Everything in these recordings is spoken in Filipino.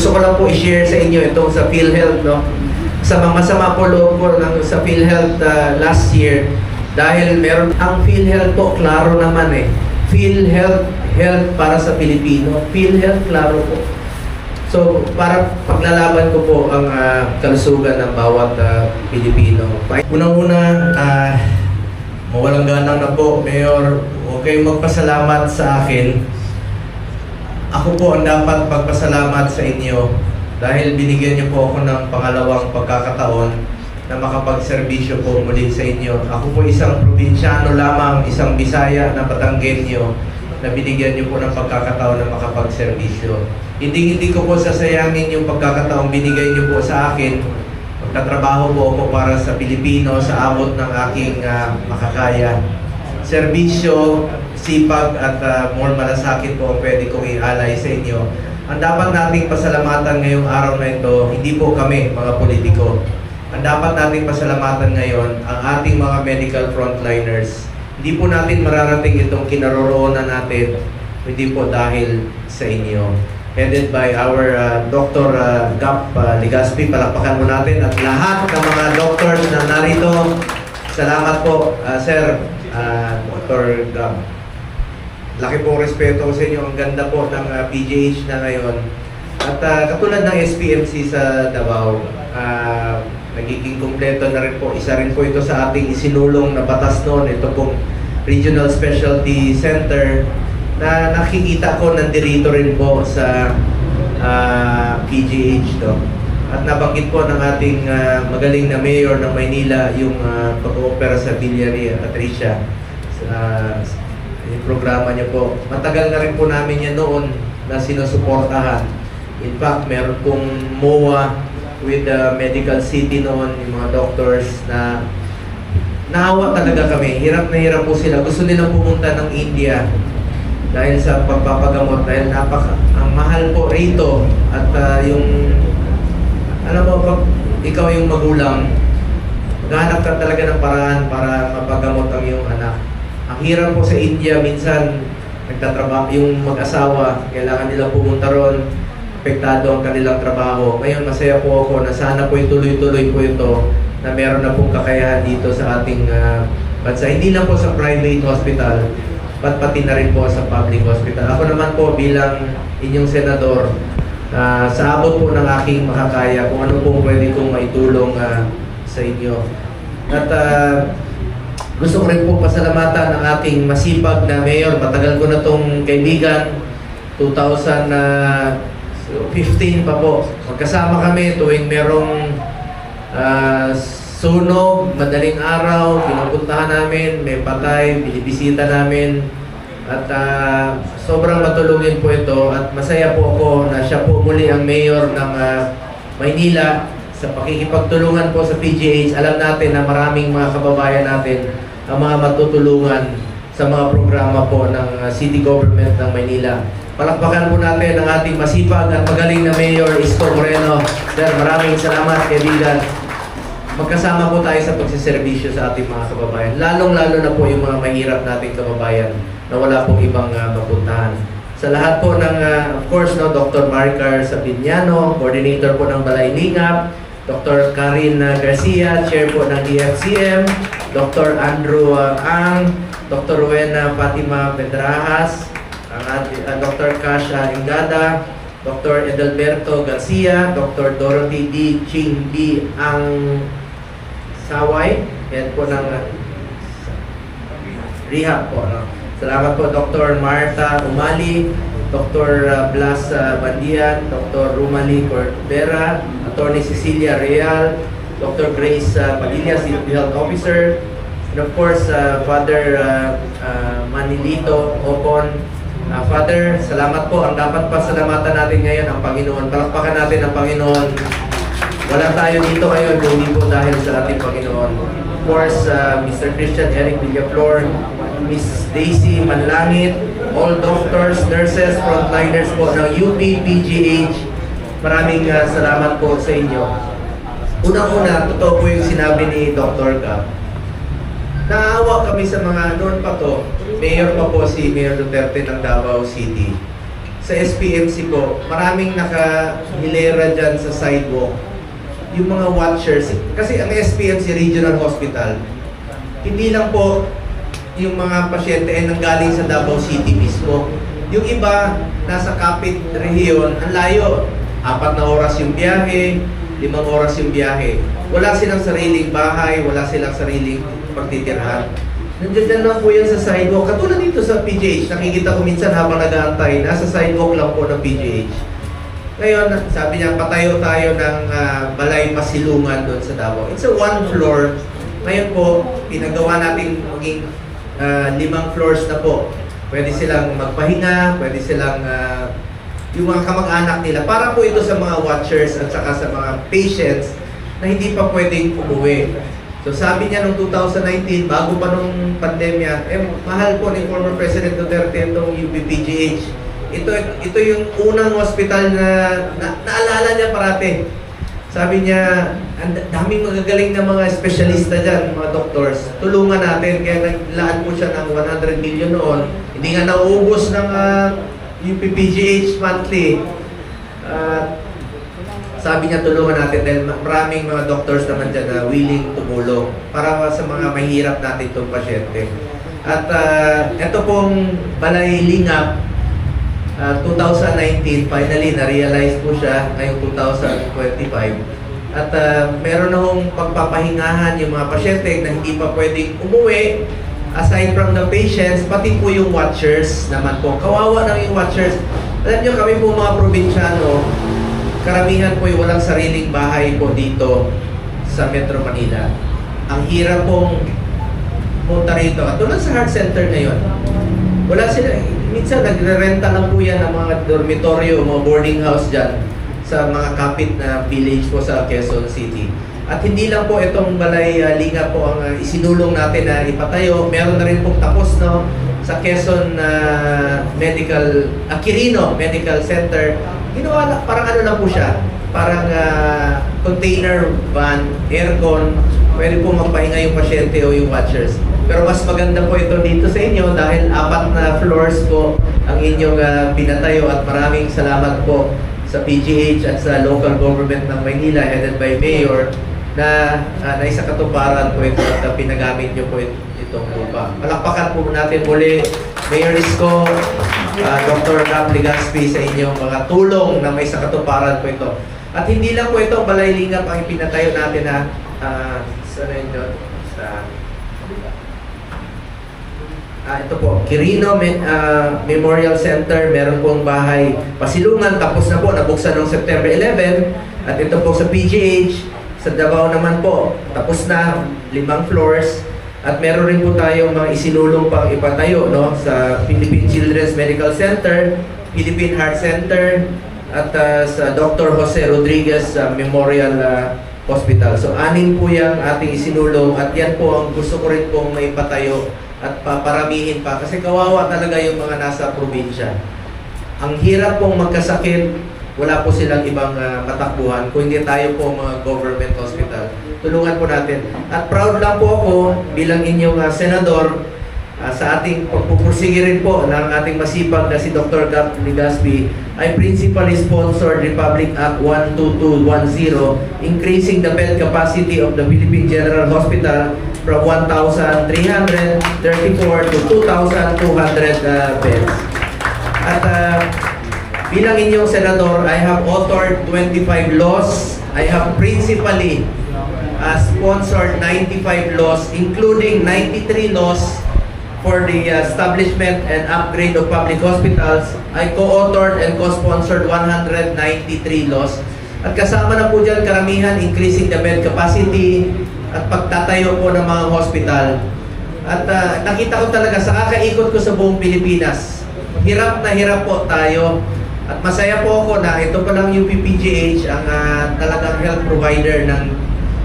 gusto ko lang po i-share sa inyo itong sa PhilHealth, no? Sa mga masama po loob ko ng sa PhilHealth ah, last year, dahil meron, ang PhilHealth po, klaro naman eh. PhilHealth, health para sa Pilipino. PhilHealth, klaro po. So, para paglalaban ko po ang ah, kalusugan ng bawat ah, Pilipino. Unang-una, ah, mawalang ganang na po, Mayor, huwag kayong magpasalamat sa akin. Ako po ang dapat magpasalamat sa inyo dahil binigyan niyo po ako ng pangalawang pagkakataon na makapagserbisyo po muli sa inyo. Ako po isang probinsyano lamang, isang Bisaya na Batanggenyo na binigyan niyo po ng pagkakataon na makapagserbisyo. Hindi hindi ko po sasayangin yung pagkakataon binigay niyo po sa akin. Magtatrabaho po ako para sa Pilipino sa abot ng aking ah, makakaya. Serbisyo, sipag at ah, more malasakit po ang pwede kong i-alay sa inyo. Ang dapat nating pasalamatan ngayong araw na ito, hindi po kami mga politiko. Ang dapat nating pasalamatan ngayon, ang ating mga medical frontliners. Hindi po natin mararating itong kinaroroonan natin, hindi po dahil sa inyo. Headed by our uh, Dr. Uh, Gap uh, Ligaspi, palakpakan mo natin at lahat ng mga doctors na narito. Salamat po, uh, Sir uh, Dr. Gap. Laki pong respeto ko sa inyo. Ang ganda po ng uh, PGH na ngayon. At uh, katulad ng SPMC sa Davao, uh, nagiging kumpleto na rin po. Isa rin po ito sa ating isinulong na batas noon. Ito pong Regional Specialty Center na nakikita ko nandirito rin po sa uh, PGH. No? At nabanggit po ng ating uh, magaling na mayor ng Maynila yung uh, pag-oopera sa Villari Patricia yung programa niya po. Matagal na rin po namin yan noon na sinusuportahan. In fact, meron pong MOA with the medical city noon, yung mga doctors na naawa talaga kami. Hirap na hirap po sila. Gusto nilang pumunta ng India dahil sa pagpapagamot. Dahil napaka, ang mahal po rito. At ah, yung, alam mo, pag ikaw yung magulang, maghanap ka talaga ng paraan para mapagamot ang iyong anak. Ang hirap po sa India, minsan nagtatrabaho, yung mag-asawa, kailangan nilang pumunta ron, apektado ang kanilang trabaho. Ngayon, masaya po ako na sana po ituloy-tuloy po ito na meron na pong kakayahan dito sa ating ah, bansa. Hindi lang po sa private hospital, pat pati na rin po sa public hospital. Ako naman po bilang inyong senador, ah, sa abot po ng aking makakaya, kung ano pong pwede kong maitulong ah, sa inyo. At ah, gusto ko rin po pasalamatan ang ating masipag na mayor. Matagal ko na itong kaibigan. 2015 pa po. Magkasama kami tuwing merong ah, sunog, madaling araw, pinupuntahan namin, may patay, binibisita namin. At ah, sobrang matulungin po ito at masaya po ako na siya po muli ang mayor ng ah, Maynila sa pakikipagtulungan po sa PGH. Alam natin na maraming mga kababayan natin ang mga matutulungan sa mga programa po ng ah, city government ng Maynila. Palakpakan po natin ang ating masipag at magaling na Mayor Isko Moreno. Sir, maraming salamat, kaibigan. Magkasama po tayo sa pagsiservisyo sa ating mga kababayan. Lalong-lalo na po yung mga mahirap nating kababayan na wala pong ibang uh, mapuntahan. Sa lahat po ng, ah, of course, no, Dr. Maricar Sabiniano, coordinator po ng Balay Lingap, Dr. Karin Garcia, chair po ng DFCM, Dr. Andrew ah, Ang, Dr. Rowena Fatima Pedrajas, ang ah, Dr. Kasha Ingada, Dr. Edelberto Garcia, Dr. Dorothy D. Ching B. Ang Saway, head po ng ah, rehab po. No? Salamat po Dr. Marta Umali, Dr. uh, Blas uh, Bandian, Dr. Rumali Cordera, Attorney Cecilia Real, Dr. Grace uh, Padilla, City Health Officer, and of course, uh, Father uh, uh, Manilito Opon. Uh, Father, salamat po. Ang dapat pasalamatan natin ngayon ang Panginoon. Palakpakan natin ang Panginoon. Wala tayo dito ngayon hindi po dahil sa ating Panginoon. Of course, uh, Mr. Christian Eric Villaflor, Miss Daisy Manlangit, all doctors, nurses, frontliners po ng UP, PGH, maraming uh, salamat po sa inyo. Unang-una, totoo po yung sinabi ni Dr. Gab. Naawa kami sa mga noon pa to, mayor pa po si Mayor Duterte ng Davao City. sa SPMC po, maraming nakahilera dyan sa sidewalk. Yung mga watchers, kasi ang SPMC Regional Hospital, hindi lang po yung mga pasyente ay nanggaling sa Davao City mismo. Yung iba, nasa Kapit Region, ang layo. Apat na oras yung biyahe, limang oras yung biyahe. Wala silang sariling bahay, wala silang sariling pagtitirhan. Nandiyan lang po yan sa sidewalk. Katulad dito sa PGH, nakikita ko minsan habang nag-aantay, nasa sidewalk lang po ng PGH. Ngayon, sabi niya, patayo tayo ng ah, balay pasilungan doon sa Davao. It's a one floor. Ngayon po, pinagawa natin maging ah, limang floors na po. Pwede silang magpahinga, pwede silang ah, yung mga kamag-anak nila. Para po ito sa mga watchers at saka sa mga patients na hindi pa pwedeng umuwi. So sabi niya noong 2019, bago pa nung pandemya, eh mahal po ni former President Duterte itong UPPGH. Ito, ito yung unang hospital na, na naalala niya parati. Sabi niya, ang da- daming magagaling na mga espesyalista dyan, mga doctors. Tulungan natin, kaya naglaan po siya ng 100 million noon. Hindi nga nauubos ng ah, UPPGH monthly. Ah, sabi niya tulungan natin dahil ma- maraming mga doctors naman dyan na willing tumulong para sa mga mahirap natin itong pasyente. At ah, ito pong Balay Lingap, ah, 2019, finally na-realize po siya ngayong 2025. At ah, meron na hong pagpapahingahan yung mga pasyente na hindi pa pwedeng umuwi aside from the patients, pati po yung watchers naman po. Kawawa lang yung watchers. Alam nyo, kami po mga probinsyano, karamihan po yung walang sariling bahay po dito sa Metro Manila. Ang hirap pong punta rito. At tulad sa heart center ngayon, wala sila, minsan nagre-renta lang po yan ng mga dormitoryo, mga boarding house dyan sa mga kapit na village po sa Quezon City. At hindi lang po itong Balay uh, Linga po ang uh, isinulong natin na ipatayo. Meron na rin pong tapos no, sa Quezon uh, Medical, Aquirino Medical Center. Ginawa na, parang ano lang po siya, parang uh, container van, aircon, pwede po magpahinga yung pasyente o yung watchers. Pero mas maganda po ito dito sa inyo dahil apat na floors po ang inyong uh, pinatayo at maraming salamat po sa PGH at sa local government ng Maynila headed by Mayor na uh, naisa katuparan po ito at uh, pinagamit nyo po it- itong lupa. Palakpakan po natin muli Mayor Isko, uh, Dr. Gab Legaspi sa inyong mga tulong na may sa katuparan po ito. At hindi lang po ito balay lingap ang ipinatayo natin na uh, sa ito, sa Ah, ito po, Quirino ah, Memorial Center, meron pong bahay pasilungan, tapos na po, nabuksan noong September 11. At ito po sa PGH, sa Davao naman po, tapos na, limang floors. At meron rin po tayong mga isinulong pang ipatayo no, sa Philippine Children's Medical Center, Philippine Heart Center, at ah, sa Dr. Jose Rodriguez ah, Memorial ah, Hospital. So, anin po yung ating isinulong at yan po ang gusto ko rin pong maipatayo at paparamihin pa kasi kawawa talaga yung mga nasa probinsya. Ang hirap pong magkasakit, wala po silang ibang ah, matakbuhan kung hindi tayo po mga government hospital. Tulungan po natin. At proud lang po ako bilang inyong ah, senador ah, sa ating pagpupursige rin po ng ating masipag na si Dr. Gap Legaspi ay principally sponsored Republic Act 12210 increasing the bed capacity of the Philippine General Hospital from 1,334 to 2,200 uh, beds. At uh, bilang inyong senador, I have authored 25 laws. I have principally uh, sponsored 95 laws, including 93 laws for the establishment and upgrade of public hospitals. I co-authored and co-sponsored 193 laws. At kasama na po dyan karamihan, increasing the bed capacity at pagtatayo po ng mga hospital. At uh, nakita ko talaga sa kakaikot ko sa buong Pilipinas, hirap na hirap po tayo. At masaya po ako na ito pa lang yung PPGH ang ah, talagang health provider ng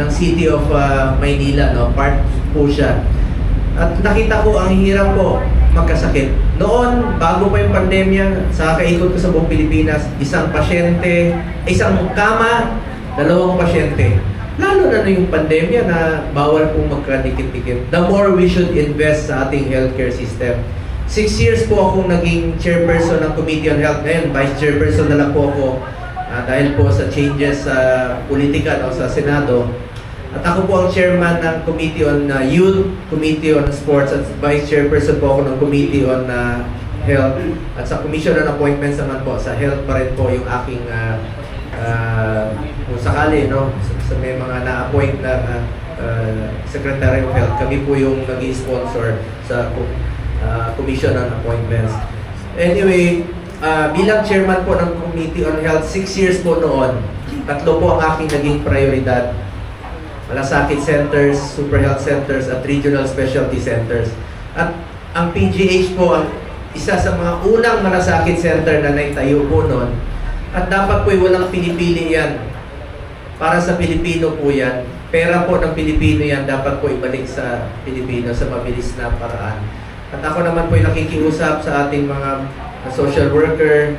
ng City of ah, Maynila, no? Part po siya. At nakita ko ang hirap po magkasakit. Noon, bago pa yung pandemya, sa kaikot ko sa buong Pilipinas, isang pasyente, isang kama, dalawang pasyente. Lalo na na yung pandemya na bawal pong magkadikit-dikit. The more we should invest sa ating healthcare system. Six years po akong naging chairperson ng Committee on Health. Ngayon, vice chairperson na lang po ako ah, dahil po sa changes sa politika no, sa Senado. At ako po ang chairman ng Committee on ah, Youth, Committee on Sports, at vice chairperson po ako ng Committee on ah, Health. At sa Commission on Appointments naman po, sa health pa rin po yung aking ah, ah, kung sakali, no, sa, sa may mga na-appoint na ah, ah, Secretary of Health, kami po yung nag sponsor sa ah, Commission on Appointments. Anyway, ah, bilang chairman po ng Committee on Health, six years po noon, tatlo po ang aking naging prioridad. Malasakit Centers, Super Health Centers, at Regional Specialty Centers. At ang PGH po, ang isa sa mga unang malasakit center na naitayo po noon. At dapat po walang pinipili yan. Para sa Pilipino po yan. Pera po ng Pilipino yan, dapat po ibalik sa Pilipino sa mabilis na paraan. At ako naman po yung nakikiusap sa ating mga social worker,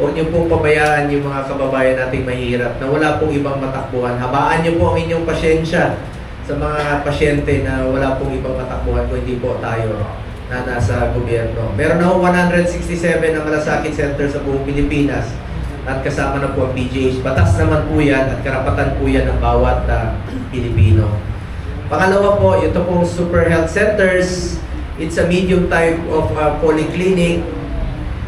Huwag niyo pong pabayaan yung mga kababayan nating mahirap na wala pong ibang matakbuhan. Habaan niyo po ang inyong pasyensya sa mga pasyente na wala pong ibang matakbuhan kung po tayo na nasa gobyerno. Meron na ho 167 na malasakit center sa buong Pilipinas at kasama na po ang PGH. Batas naman po yan at karapatan po yan ng bawat ah, Pilipino. Pangalawa po, ito pong Super Health Centers. It's a medium type of uh, polyclinic.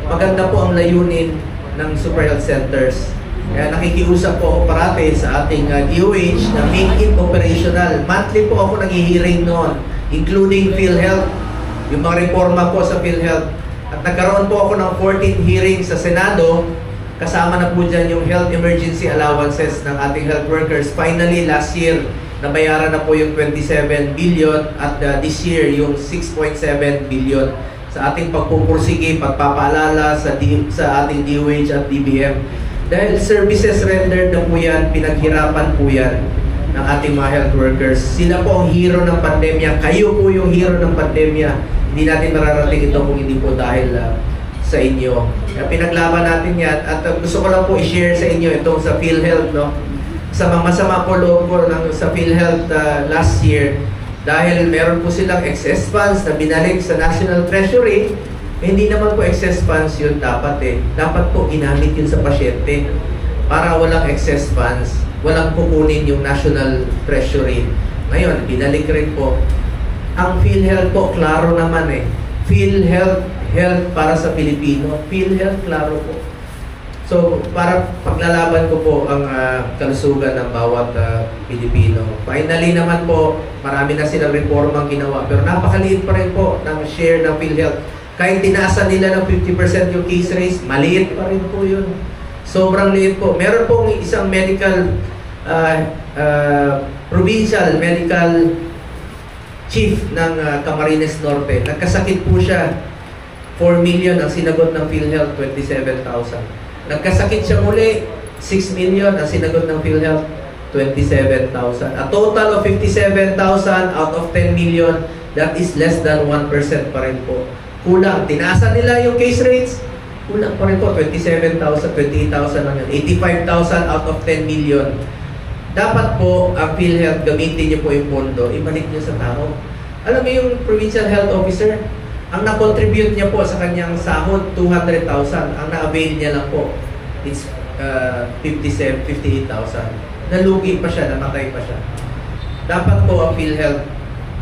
Maganda po ang layunin ng Super Health Centers. Kaya nakikiusap po ako parati sa ating uh, DOH na make it operational. Monthly po ako naghihiring noon, including PhilHealth, yung mga reforma po sa PhilHealth. At nagkaroon po ako ng 14 hearings sa Senado, kasama na po dyan yung health emergency allowances ng ating health workers. Finally, last year, nabayaran na po yung 27 billion at uh, this year, yung 6.7 billion sa ating pagpupursige, pagpapaalala sa, D- sa ating DOH at DBM. Dahil services rendered na po yan, pinaghirapan po yan ng ating mga health workers. Sila po ang hero ng pandemya. Kayo po yung hero ng pandemya. Hindi natin mararating ito kung hindi po dahil ah, sa inyo. Pinaglaban natin yan. At uh, gusto ko lang po i-share sa inyo itong sa PhilHealth. No? Sa mga masama po loob ko ng, sa PhilHealth uh, last year, dahil meron po silang excess funds na binalik sa National Treasury, eh, hindi naman po excess funds yun dapat eh. Dapat po ginamit yun sa pasyente para walang excess funds, walang kukunin yung National Treasury. Ngayon, binalik rin po. Ang PhilHealth po, klaro naman eh. PhilHealth, health para sa Pilipino. PhilHealth, klaro po. So, para paglalaban ko po ang ah, kalusugan ng bawat ah, Pilipino. Finally naman po, marami na silang reformang ginawa. Pero napakaliit pa rin po ng share ng PhilHealth. Kahit tinaasan nila ng 50% yung case rates, maliit pa rin po yun. Sobrang liit po. Meron pong isang medical, ah, ah, provincial medical chief ng ah, Camarines Norte. Nagkasakit po siya. 4 million ang sinagot ng PhilHealth, 27,000. Nagkasakit siya muli, 6 million ang sinagot ng PhilHealth, 27,000. A total of 57,000 out of 10 million, that is less than 1% pa rin po. Kulang. Tinaasan nila yung case rates, kulang pa rin po. 27,000, 28,000 lang yun. 85,000 out of 10 million. Dapat po, ang PhilHealth, gamitin niyo po yung pondo, ibalik niyo sa tao. Alam mo yung provincial health officer, ang na-contribute niya po sa kanyang sahod, 200,000. Ang na-avail niya lang po, it's uh, 57, 58,000. Nalugi pa siya, namatay pa siya. Dapat po ang PhilHealth,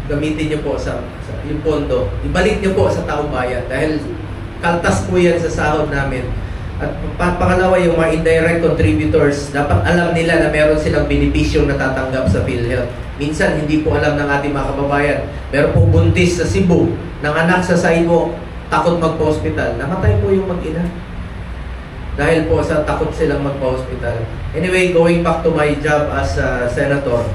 gamitin niyo po sa, sa yung pondo. Ibalik niyo po sa taong bayan dahil kaltas po yan sa sahod namin. At pa- pangalawa, yung mga indirect contributors, dapat alam nila na meron silang benepisyong natatanggap sa PhilHealth. Minsan, hindi po alam ng ating mga kababayan. Meron pong buntis sa Cebu, ng anak sa Saibo, takot magpa-hospital. Namatay po yung mag-ina. Dahil po sa takot silang magpa-hospital. Anyway, going back to my job as a senator,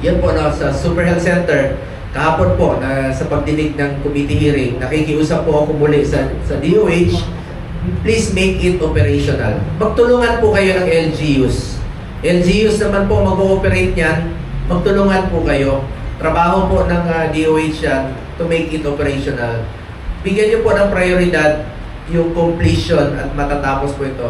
yan po na sa Super Health Center, kahapon po na sa pagdinig ng committee hearing, nakikiusap po ako muli sa, sa DOH, please make it operational. Magtulungan po kayo ng LGUs. LGUs naman po mag-ooperate yan, magtulungan po kayo. Trabaho po ng ah, DOH yan to make it operational. Bigyan niyo po ng prioridad yung completion at matatapos po ito.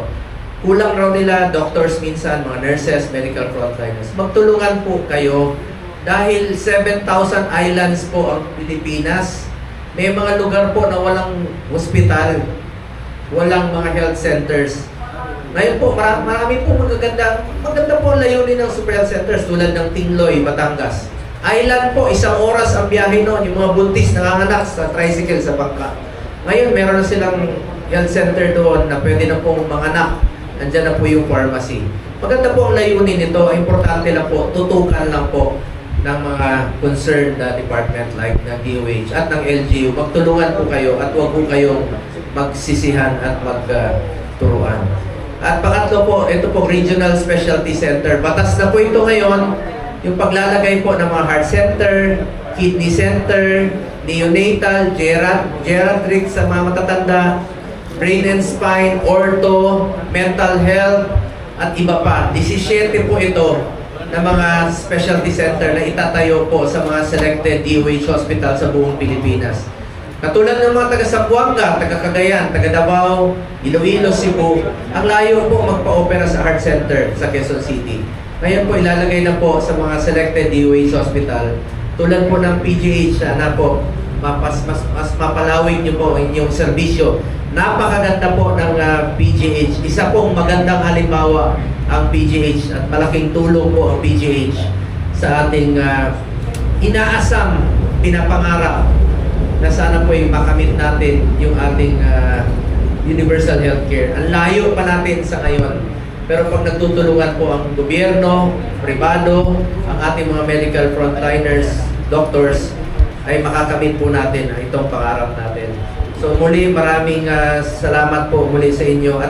Kulang raw nila doctors minsan, mga nurses, medical frontliners. Magtulungan po kayo dahil 7,000 islands po ang Pilipinas. may mga lugar po na walang hospital, walang mga health centers. Ngayon po, marami, marami po magaganda, maganda po layunin ng super health centers tulad ng Tingloy, Batangas. Island po, isang oras ang biyahe noon, yung mga buntis nanganganak sa tricycle sa bangka. Ngayon, meron na silang health center doon na pwede na pong manganak. Nandyan na po yung pharmacy. Maganda po ang layunin nito. Importante lang po, tutukan lang po ng mga concerned na department like ng DOH at ng LGU. Magtulungan po kayo at huwag po kayong magsisihan at magturuan. At pangatlo po, ito po Regional Specialty Center. Batas na po ito ngayon, yung paglalagay po ng mga heart center, kidney center, neonatal, gerad, geriatric sa mga matatanda, brain and spine, ortho, mental health, at iba pa. 17 po ito na mga specialty center na itatayo po sa mga selected DOH hospital sa buong Pilipinas. Katulad ng mga taga Zamboanga, taga Cagayan, taga Davao, Iloilo, Cebu, ang layo po magpa-opera sa heart center sa Quezon City. Ngayon po ilalagay na po sa mga selected DOH hospital tulad po ng PGH na po mas, mas, mas mapalawig niyo po inyong serbisyo. Napakaganda po ng ah, PGH. Isa pong magandang halimbawa ang PGH at malaking tulong po ang PGH sa ating ah, inaasam, pinapangarap na sana po yung makamit natin yung ating ah, universal healthcare. Ang layo pa natin sa ngayon. Pero pag nagtutulungan po ang gobyerno, pribado, ang ating mga medical frontliners, doctors, ay makakamit po natin ang itong pangarap natin. So muli maraming ah, salamat po muli sa inyo at